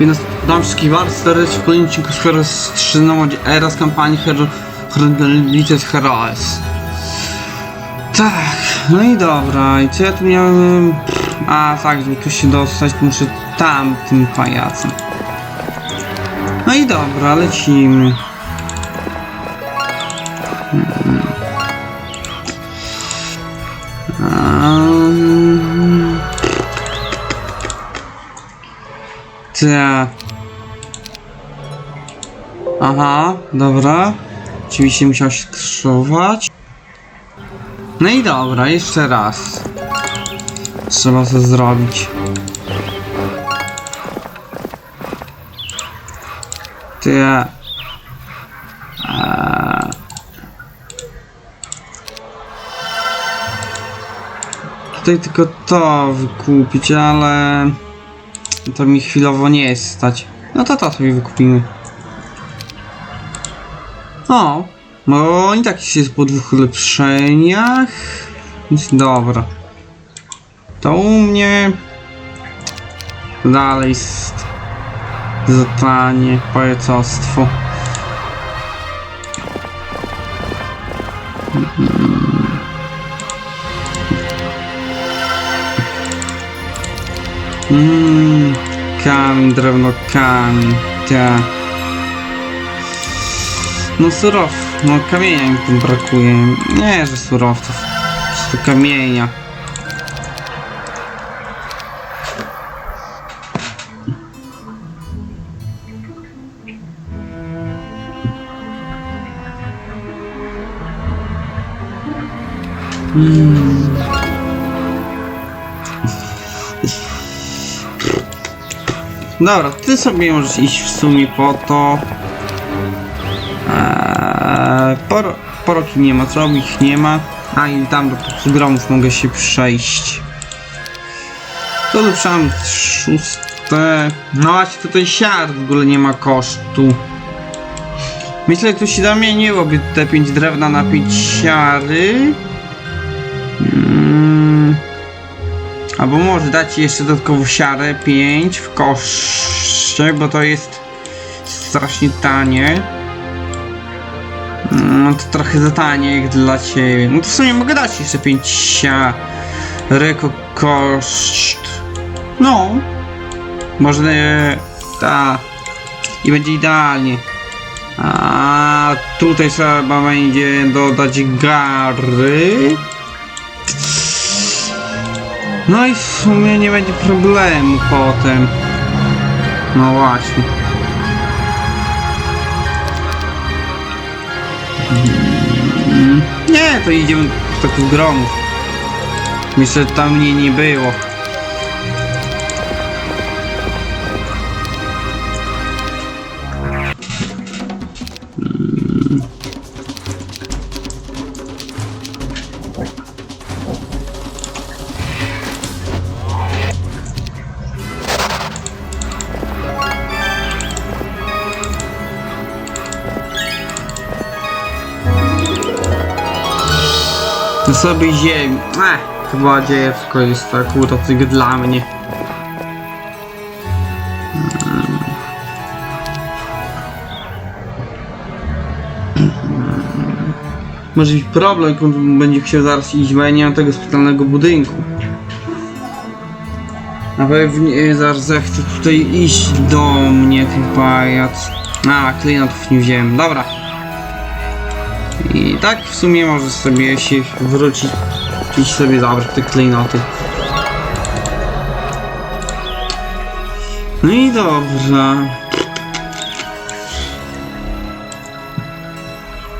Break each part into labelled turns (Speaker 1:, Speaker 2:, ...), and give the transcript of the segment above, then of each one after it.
Speaker 1: Więc dam wszystkich bardzo serdecznie w kolejnym odcinku z Heroes 3 na modzie Era z kampanii Hero Chronoliters Heroes. Tak, no i dobra, i co ja tu miałem... A tak, żeby tu się dostać, to muszę tam tym pajacem. No i dobra, lecimy. Mhm. Ta. Aha, dobra. Oczywiście musiał się skrzyżować. No i dobra, jeszcze raz. Trzeba to zrobić. Ty. Eee. Tutaj tylko to wykupić, ale to mi chwilowo nie jest stać. No to to sobie wykupimy. O, bo i tak jest po dwóch ulepszeniach. Więc dobra. To u mnie dalej jest zatanie, pajacostwo. Mmm, kamień, drewno, kamień, ta. No surow, no kamienia mi tu brakuje. Nie, że surowców, po kamienia. Dobra, ty sobie możesz iść w sumie po to. Eee, por, poroki nie ma, co ich nie ma. A i tam do gromów mogę się przejść. To ulepszam szóste. No właśnie tutaj siar w ogóle nie ma kosztu. Myślę, że tu się zamieniłoby te 5 drewna na 5 siary. Albo może dać jeszcze dodatkowo siarę 5 w koszcie, bo to jest strasznie tanie. No to trochę za tanie jak dla ciebie. No to w sumie mogę dać jeszcze 5 siary ko- koszt. No. Może ta. I będzie idealnie. A tutaj trzeba będzie dodać gary. No i w sumie nie będzie problemu potem. No właśnie. Mm, Nie, to idziemy do takich gromów. Myślę, że tam mnie nie było. To sobie ziemi. Ech, chyba dziewko jest tak uroczyk dla mnie. Mm. Może być problem, on będzie chciał zaraz iść, bo ja nie mam tego specjalnego budynku. Na pewnie zaraz zechce tutaj iść do mnie ten pajac. A, klientów nie wziąłem. Dobra. I tak w sumie możesz sobie się wrócić i sobie zabrać te klejnoty. No i dobrze.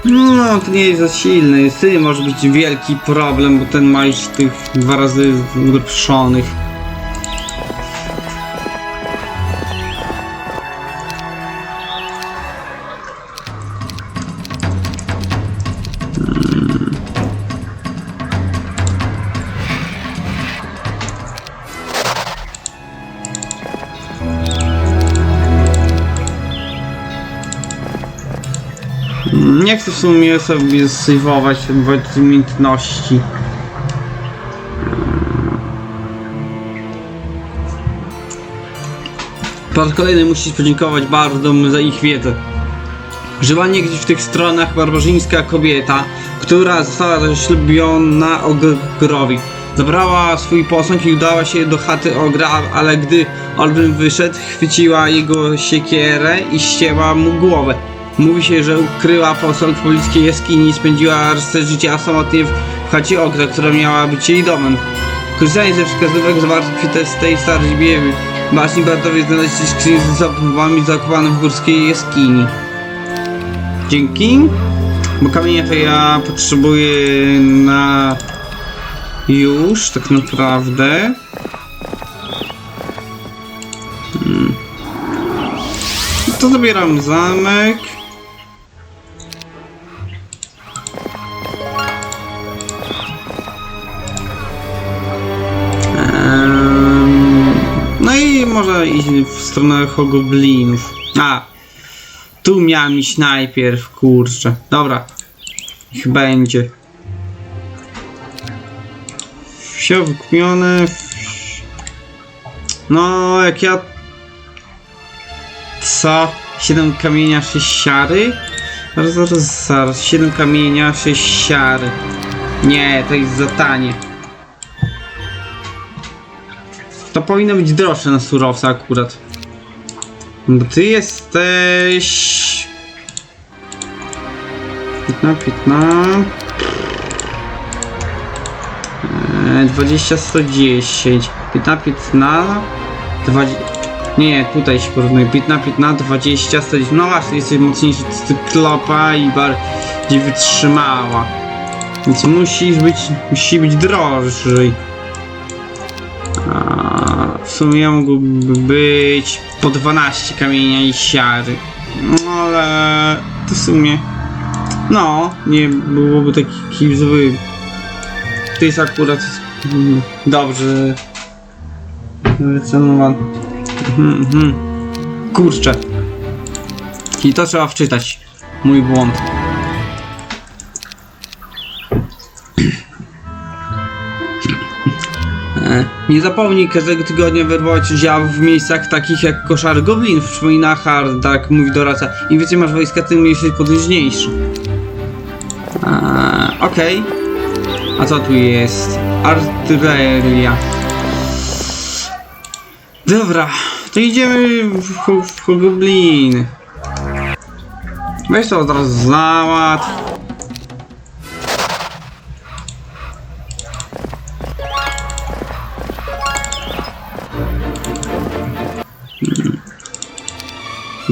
Speaker 1: No, to nie jest za silny. Z tym może być wielki problem, bo ten ma już tych dwa razy ulepszonych. Nie chcę w sumie sobie sejwować wobec umiejętności. Po raz kolejny musisz podziękować bardom za ich wiedzę. Żyła niegdyś w tych stronach barbarzyńska kobieta, która została zaślubiona ogrowi. Zabrała swój posąg i udała się do chaty ogra, ale gdy olbrzym wyszedł, chwyciła jego siekierę i ścięła mu głowę. Mówi się, że ukryła posąg w pobliskiej jaskini i spędziła resztę życia samotnie w chacie ogra, która miała być jej domem. Korzystając ze wskazówek zawartych w tej starej biewy, baśni Bartowie znaleźli skrzynię z zabawami zakopaną w górskiej jaskini. Dzięki. Bo kamienia to ja potrzebuję na już, tak naprawdę. Hmm. To zabieram zamek. Stronę hogoblinów. A, tu miałem iść najpierw, kurczę. Dobra, niech będzie. Wsio wykpione. No, jak ja... Co? 7 kamienia, 6 siary? Zaraz, zaraz, zaraz. 7 kamienia, 6 siary. Nie, to jest za tanie. To powinno być droższe na surowce akurat. Bo ty jesteś... 15, 15... Eee, 20, 110, 15, 15, 20, nie, tutaj się porównuje, 15, 15, 20, 110, no właśnie, jesteś mocniejszy od cyklopa i bardziej wytrzymała, więc musisz być, musi być drożej. A, sumie mógłby być po 12 kamienia i siary, no ale to w sumie, no, nie byłoby taki zły to jest akurat dobrze wycenowany. Mhm, mhm. Kurczę. I to trzeba wczytać. Mój błąd. Nie zapomnij każdego tygodnia wyrwać dział w miejscach takich jak koszar goblinów, przypomina Hard, tak mówi doradca. Im więcej masz wojska, tym jesteś potężniejszy. Eee, Okej. A co tu jest? Artyleria. Dobra, to idziemy w, w, w gobliny. Weź to od razu załatw.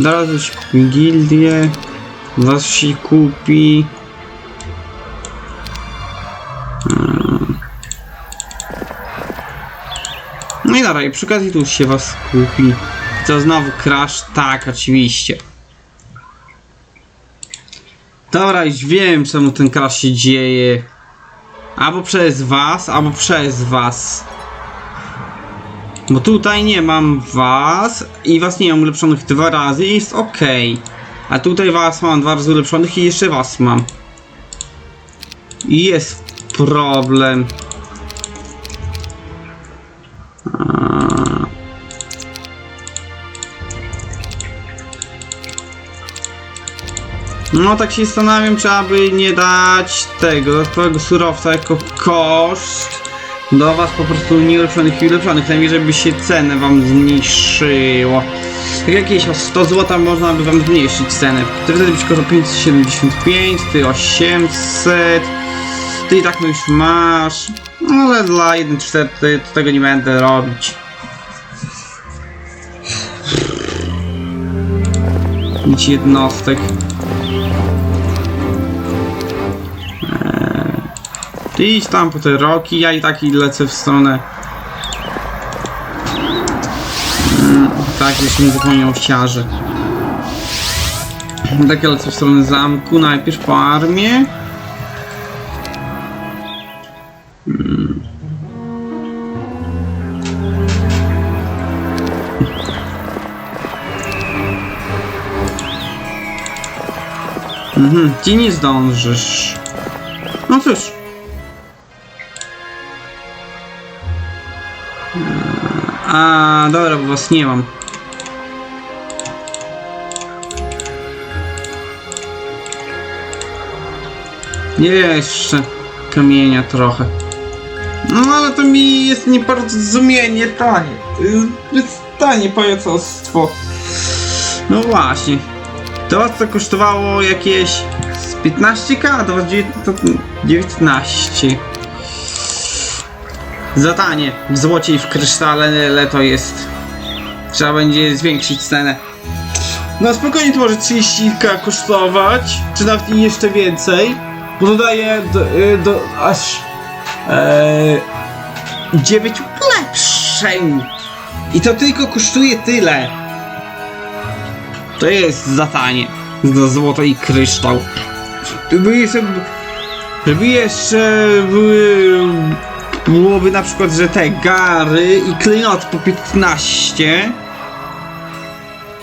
Speaker 1: Zaraz już gildię. Was się kupi. No i i przy okazji tu się was kupi. To znowu crash? Tak, oczywiście. Dobra, już wiem czemu ten crash się dzieje. Albo przez was, albo przez was. Bo tutaj nie mam was i was nie mam ulepszonych dwa razy i jest ok. A tutaj was mam dwa razy ulepszonych i jeszcze was mam. I jest problem. No tak się zastanawiam, czy aby nie dać tego dodatkowego surowca jako koszt do was po prostu nieulepszonych i ulepszonych, najmniej by się cenę wam zmniejszyło. Tak jakieś o 100 zł można by wam zmniejszyć cenę. Wtedy byś kosztował 575, ty 800, ty i tak no już masz. No ale dla 1.4 to tego nie będę robić. Nic jednostek. Ty idź tam po te roki, ja i tak lecę w stronę. Mm, tak, jeszcze nie zapomniał o ciarze. Tak, ja lecę w stronę zamku, najpierw po armię. Mm. Mhm, ty nie zdążysz. No cóż. A, dobra, bo was nie mam. Nie jeszcze kamienia trochę. No ale to mi jest nie bardzo zumienie tanie. Jest tanie pajacostwo. No właśnie. To co kosztowało jakieś z 15k, to 19. Za tanie. W złocie i w krysztale to jest. Trzeba będzie zwiększyć cenę. No spokojnie to może 30k kosztować, czy nawet i jeszcze więcej, bo dodaje do, y, do aż e, 9 ulepszeń. I to tylko kosztuje tyle. To jest za tanie. Za złoto i kryształ. Żeby jeszcze, żeby jeszcze były, byłoby na przykład, że te gary i klejnoty po 15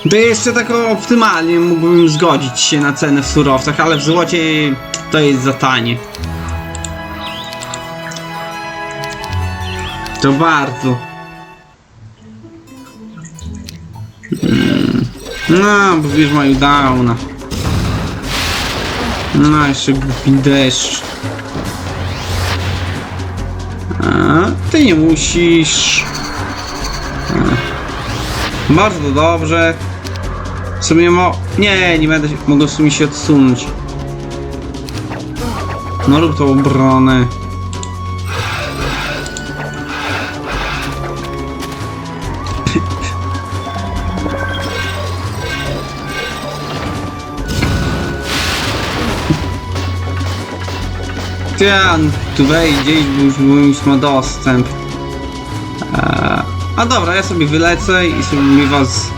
Speaker 1: to jeszcze tak optymalnie mógłbym zgodzić się na cenę w surowcach, ale w złocie to jest za tanie. To bardzo. Mm. No, bo wiesz mają downa. No, jeszcze głupi deszcz. A, ty nie musisz. A. Bardzo dobrze. W sumie mo... Nie, nie będę. Mogę w sumie się odsunąć. No rób tą obronę. On tu wejdzie, bo już, ma dostęp. Eee, a dobra, ja sobie wylecę i sobie was...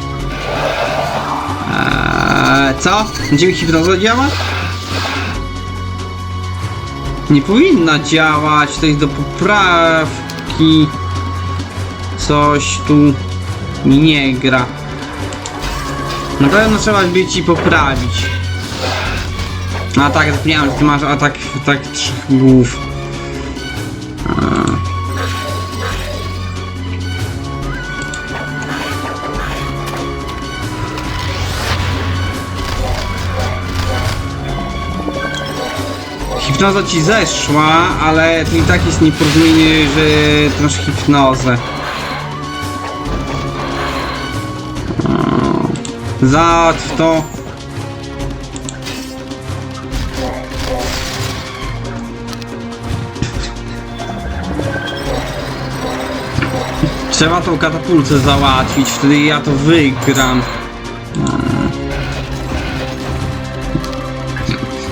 Speaker 1: Eee, co? Będzie mi hipnoza działa? Nie powinna działać, to jest do poprawki. Coś tu nie gra. Na pewno trzeba by ci poprawić. A tak, zapomniałem, ty masz atak, tak trzech głów. Hipnoza ci zeszła, ale to i tak jest nieporozumienie, że ty masz hipnozę. Załatw to. Trzeba tą katapultę załatwić, wtedy ja to wygram.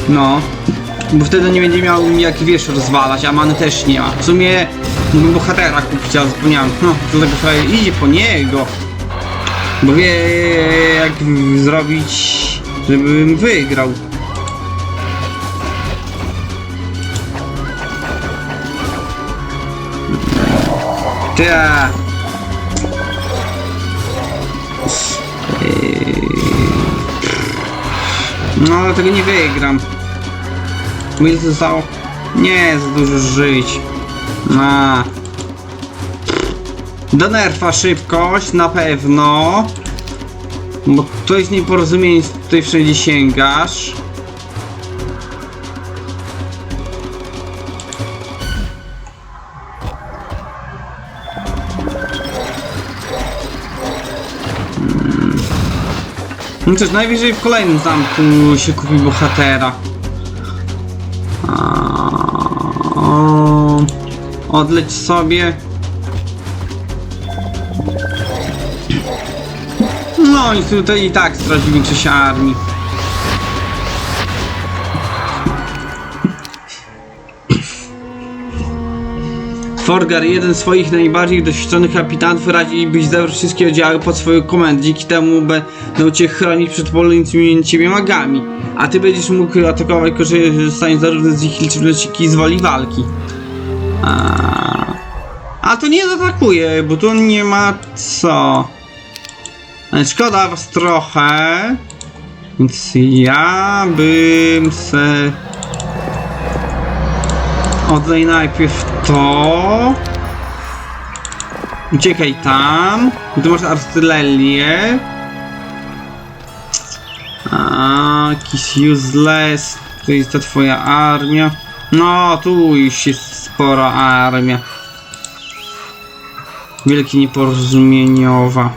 Speaker 1: No. Bo wtedy nie będzie miał mi jak wiesz rozwalać, a many też nie ma. W sumie mógłbym bohatera kupić, ale zapomniałem. No, do tego sobie idzie po niego. Bo wie jak zrobić, żebym wygrał. Ta. No, ale tego nie wygram. To zostało? Nie, za dużo żyć. A. Do nerfa szybkość, na pewno. Bo to jest nieporozumienie, tutaj wszędzie sięgasz. No cóż, najwyżej w kolejnym zamku się kupi bohatera. Odleć sobie. No i tutaj i tak straci większość armii. Forgar, jeden z swoich najbardziej doświadczonych kapitanów radzi byś zebrał wszystkie oddziały pod swoją komendę. Dzięki temu będą cię chronić przed polującymi ciebie magami. A ty będziesz mógł atakować, korzystając zarówno z ich liczebności, jak i z woli walki. A, A to nie zaatakuje, bo tu nie ma co. Szkoda was trochę. Więc ja bym se... Oddaj najpierw to. Uciekaj tam. Tu masz artylerię. A, jakiś useless. To jest ta twoja armia. No, tu już jest spora armia. Wielkie nieporozumieniowa.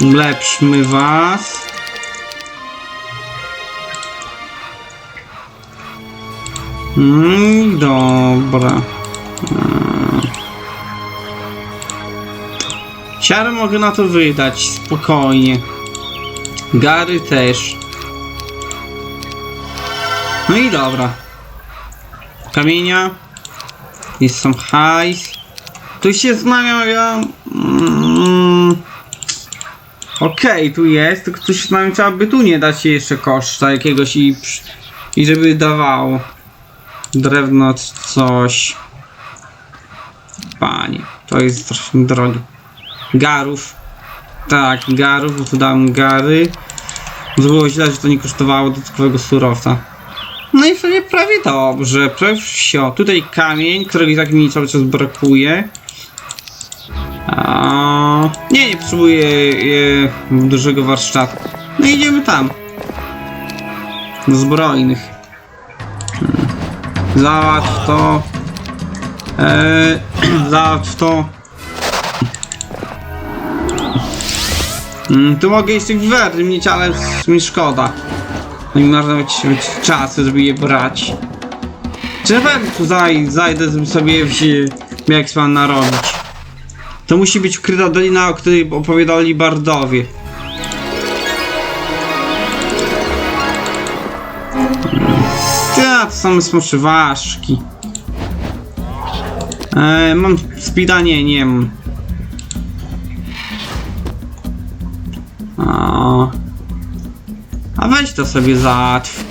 Speaker 1: Ulepszmy was. Mm, dobra. Eee. Siarę mogę na to wydać, spokojnie. Gary też. No i dobra. Kamienia. Jest sam hajs. Tu się zastanawiam. Mm, Okej, tu jest, tylko tu się zastanawiam, trzeba by tu nie dać jeszcze koszta jakiegoś i, i żeby dawało. Drewno coś. Panie, to jest drogie. Garów. Tak, garów, bo tu dałem gary. Było źle, że to nie kosztowało dodatkowego surowca. No i sobie prawie dobrze, prawie wsio. Tutaj kamień, którego i tak mi cały czas brakuje. A, nie, nie potrzebuję e, dużego warsztatu. No idziemy tam. Do zbrojnych. Załatw to. Eee, załatw to. Mm, tu mogę jeszcze wiwerny mieć, ale mi szkoda. No i marnować czas, żeby je brać. Czy na pewno zaj, zajdę sobie w jak mam narobić? To musi być ukryta dolina, o której opowiadali bardowie. Same smoczywaszki. E, mam speeda? Nie, nie mam. A, a weź to sobie załatw.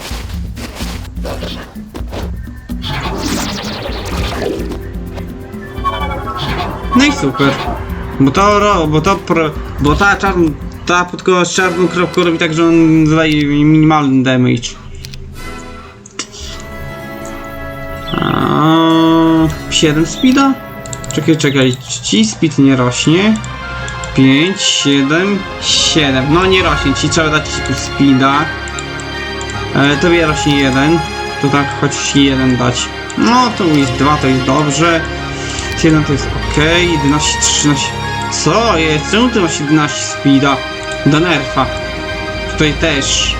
Speaker 1: No i super. Bo to, bo to, pro, bo ta czarn, ta podkowa z czarną kropką robi tak, że on zadaje minimalny damage. 7 speeda? Czekaj, czekaj, ci speed nie rośnie. 5, 7, 7. No nie rośnie, ci trzeba dać tu speeda. E, tobie rośnie 1. To tak, choć ci 1 dać. No to jest 2, to jest dobrze. 7 to jest ok, 11, 13. Co jest? Czemu ty masz 11 speeda? Do nerfa. Tutaj też.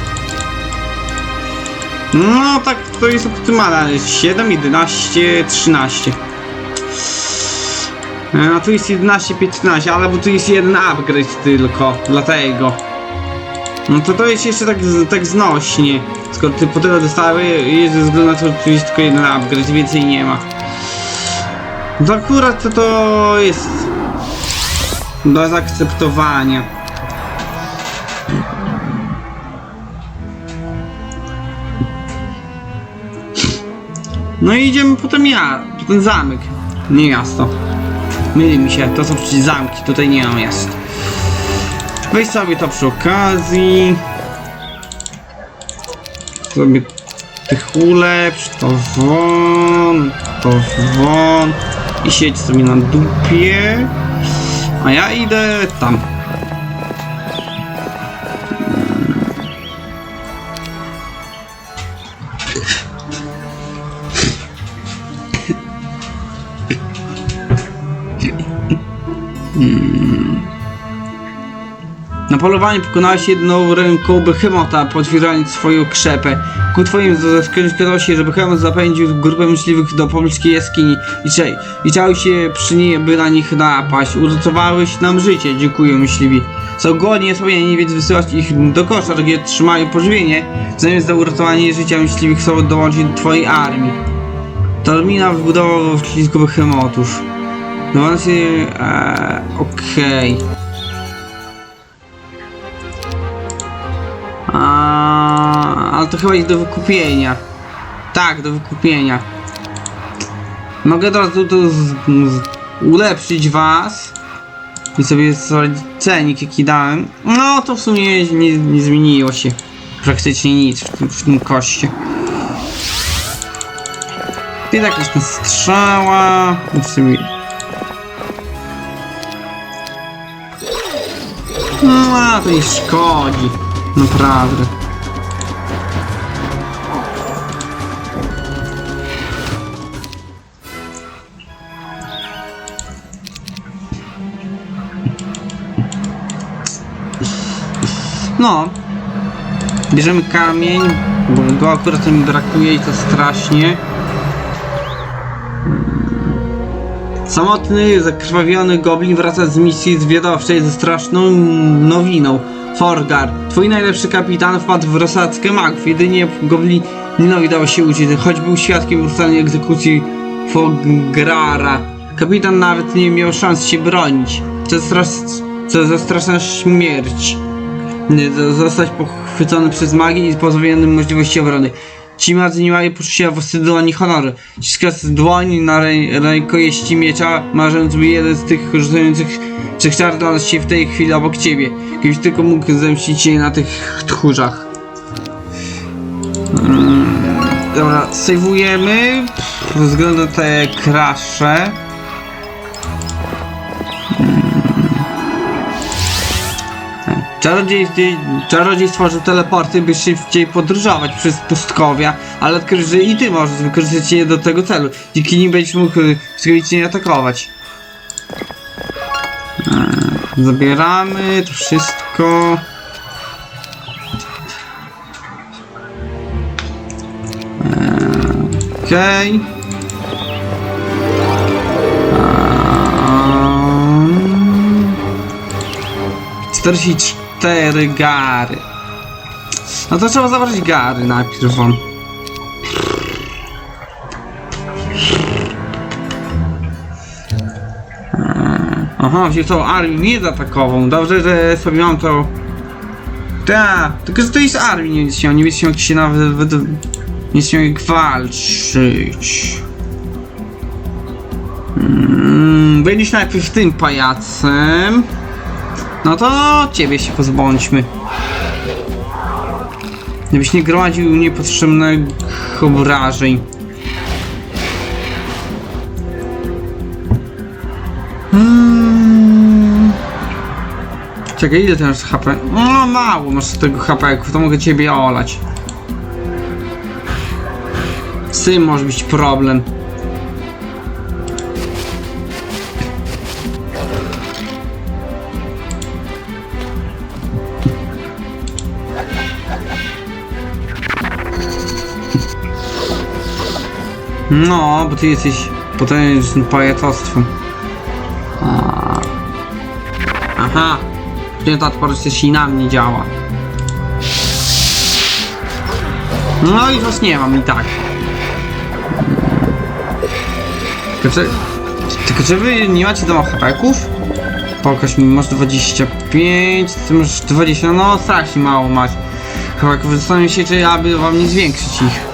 Speaker 1: No tak, to jest optymalne. 7, 11, 13. E, A tu jest 11, 15, ale bo tu jest jeden upgrade tylko, dlatego. No to to jest jeszcze tak, tak znośnie. Skoro ty po tyle dostały, jest ze względu na to, że jest tylko jeden upgrade, więcej nie ma. To akurat to, to jest do zaakceptowania. No i idziemy potem ja, ten zamek. Nie miasto. Myli mi się, to są przecież zamki, tutaj nie ma miast. Weź sobie to przy okazji. Sobie tych ulepsz, to won, to won. I siedź sobie na dupie. A ja idę tam. Na polowaniu pokonałeś jedną ręką Behemota, potwierdzając swoją krzepę. Ku twoim zaskoczeniu się, że Behemot zapędził grupę myśliwych do pobliskiej jaskini i, chciał się przy niej, by na nich napaść. Uratowałeś nam życie, dziękuję myśliwi. Są głodni wspomnieni, więc wysyłać ich do kosza, gdzie trzymają pożywienie, zamiast za uratowanie życia myśliwych chcą dołączyć do twojej armii. Tormina wybudował w ślizgu Behemotów. No się... Eee, okej. A, ale to chyba jest do wykupienia. Tak, do wykupienia. Mogę od razu to z, z, ulepszyć was. I sobie sprawdzić cenik jaki dałem. No to w sumie nie, nie zmieniło się. Praktycznie nic w tym, w tym koście. I tak jest ta strzała. W sumie No, to nie szkodzi. Naprawdę. No. Bierzemy kamień, bo go akurat mi brakuje i to strasznie. Samotny, zakrwawiony goblin wraca z misji zwiadowczej ze straszną nowiną. Forgar, twój najlepszy kapitan wpadł w rozsadzkę magów. Jedynie goblinowi dało się uciec, choć był świadkiem brutalnej egzekucji Fograra. Kapitan nawet nie miał szans się bronić. To, stras- to za straszna śmierć. To zostać pochwycony przez magię i pozbawiony możliwości obrony. Ci madzy nie mają poczucia wstydu ani honoru. Ściska z dłoni na rę- rękojeści miecza, marząc by jeden z tych rzucających trzech czar znalazł się w tej chwili obok ciebie. Gdybyś tylko mógł zemścić się na tych tchórzach. Mm, Dobra, sejwujemy. Na te krasze. Czarodziej, czarodziej stworzył teleporty, by szybciej podróżować przez pustkowia, ale odkrył, że i ty możesz wykorzystać je do tego celu. Dzięki nim będziesz mógł y, nie atakować. Eee, Zabieramy to wszystko. Eee, Okej. Eee, 44 gary. No to trzeba zabrać gary najpierw. wam. Eee, Aha, wziął tą armię nie zaatakową. Dobrze, że sobie mam to. Tak, tylko że to jest armii, nie się, nie wiecie jak się nawet. Nie się jak walczyć. Mm, Byliśmy najpierw tym pajacem. No to ciebie się pozbądźmy. Żebyś nie gromadził niepotrzebnych obrażeń. Hmm. Czekaj, ile ty masz HP? No mało masz tego HP, to mogę ciebie olać. Z tym może być problem. No, bo ty jesteś potężnym pajacostwem. Aha. Nie ta odporność też i na mnie działa. No i was nie mam i tak. Tylko czy, tylko czy wy nie macie domu hapeków? Pokaż mi, masz 25, ty masz 20, no strasznie mało masz. Hapeków zastanawiam się, czy aby wam nie zwiększyć ich.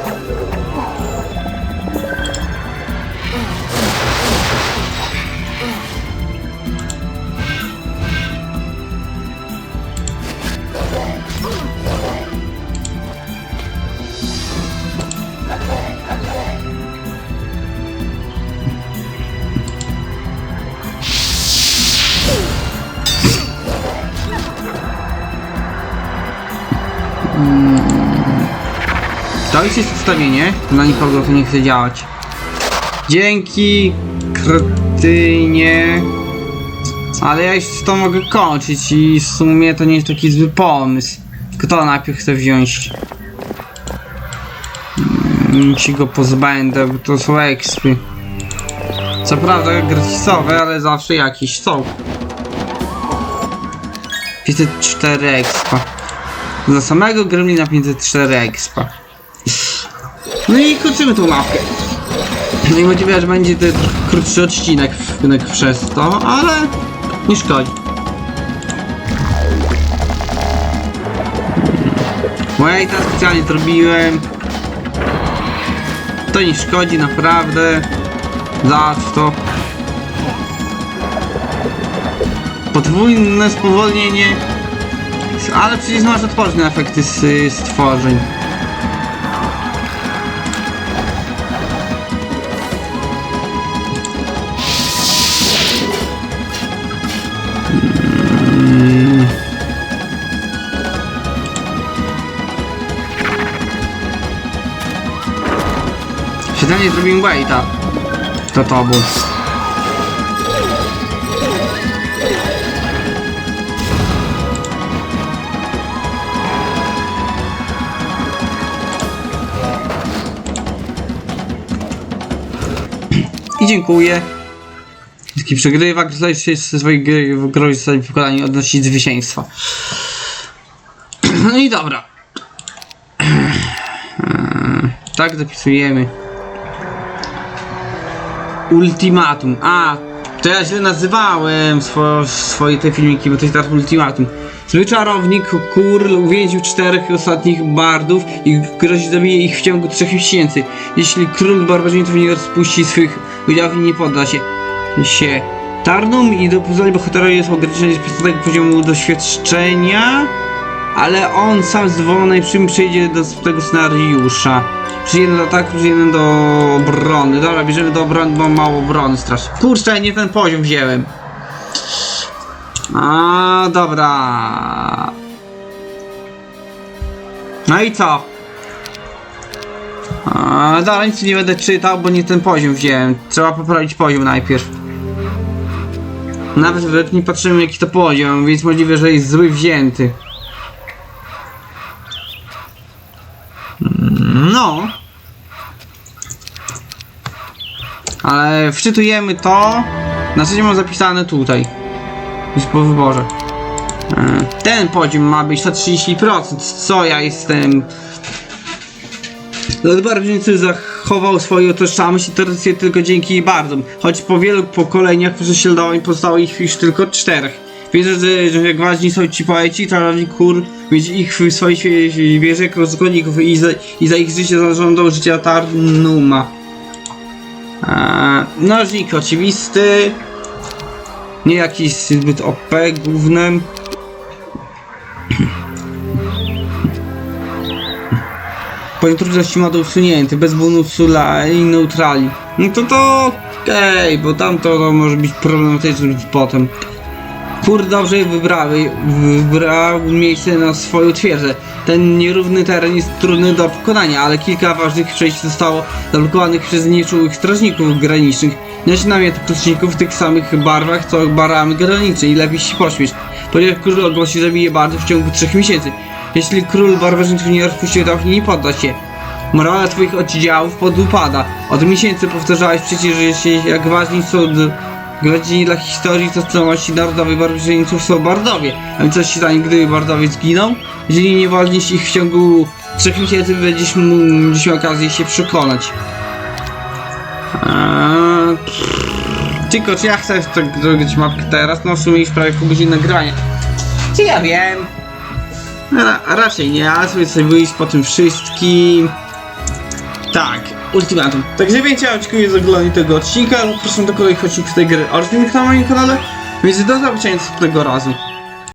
Speaker 1: Jest ustawienie, dla nikogo to nie chce działać. Dzięki, kretynie. Ale ja już to mogę kończyć i w sumie to nie jest taki zły pomysł. Tylko to najpierw chcę wziąć. Mm, Ci go pozbędę, bo to są ekspy. Co prawda gratisowe, ale zawsze jakieś są. 504 expa. Za samego gremlina 504 expa. No i kończymy tą mapkę. No i że będzie to krótszy odcinek w- przez to, ale nie szkodzi. Bo ja i tak specjalnie to robiłem. To nie szkodzi naprawdę. Za to. Podwójne spowolnienie. Ale przecież masz odporne efekty z stworzeń. Nie zrobiłem waita. To tobą. I dziękuję. Taki przegrywa, ktoś się ze swojej gry grozi sobie w wykonaniu odnosić zwycięstwa. No i dobra. Tak zapisujemy. Ultimatum. A, to ja źle nazywałem swo, swoje te filmiki, bo to jest teraz ultimatum. Zły czarownik Kurl uwięził czterech ostatnich bardów i grozi zabije ich w ciągu trzech miesięcy. Jeśli król barbarzyńców nie rozpuści swych i nie podda się. się. Tarnum i do poznania bohatera jest ograniczenie z podstawowego poziomu doświadczenia, ale on sam zdowolony najprzym przejdzie do tego scenariusza. Plus jeden do ataku, plus jeden do obrony. Dobra, bierzemy do obrony, bo mało obrony strasznie. Kurczę, nie ten poziom wziąłem. A, dobra. No i co? A, dobra, nic nie będę czytał, bo nie ten poziom wziąłem. Trzeba poprawić poziom najpierw. Nawet nie patrzymy jaki to poziom, więc możliwe, że jest zły wzięty. No. Ale wczytujemy to. Na co mam zapisane tutaj. Już po wyborze. E, Ten poziom ma być 130%. Co ja jestem. Lord Barbarzyńcy zachował swoją tożsamość i tradycję tylko dzięki bardom. Choć po wielu pokoleniach prześladowań pozostało ich już tylko czterech. Wierzę, że, że jak ważni są ci poeci, czarownik kur, mieć ich w świe- wierze jako zgodników i za, i za ich życie zażądał życia Tarnuma. Eee, nożnik oczywisty. Nie jakiś zbyt OP głównym. Poziom trudności ma do usunięty, bez bonusu dla i neutrali. No to to okej, bo tam to, to może być problematyczne potem. Kur dobrze wybrały, wybrał miejsce na swoją twierdzę. Ten nierówny teren jest trudny do pokonania, ale kilka ważnych przejść zostało zablokowanych przez nieczułych strażników granicznych. Się namiot kluczników w tych samych barwach, co barami graniczne i lepiej się pośmieć. Ponieważ król ogłosi zabije bardzo w ciągu trzech miesięcy. Jeśli król barbarzyńców nie rozpuścił dawki, nie podda się. Morale twoich oddziałów podupada. Od miesięcy powtarzałeś przecież, że się jak ważni są Godzini dla historii tożsamości narodowej barbarzyńców są bardowie. A więc coś się stanie, gdyby bardowie zginą? Jeżeli nie wolnisz ich w ciągu trzech miesięcy, będziesz miał okazję się przekonać. Eee. Tylko czy ja chcę tak zrobić mapkę teraz? No w sumie już prawie pół godziny nagrania. Czy ja wiem? Ra raczej nie, ale sobie sobie wyjść po tym wszystkim. Tak, ultimatum. Także wiecie, dziękuję za oglądanie tego odcinka. Zapraszam do kolejnych odcinków tej gry oraz na moim kanale. Więc do zobaczenia następnego razu.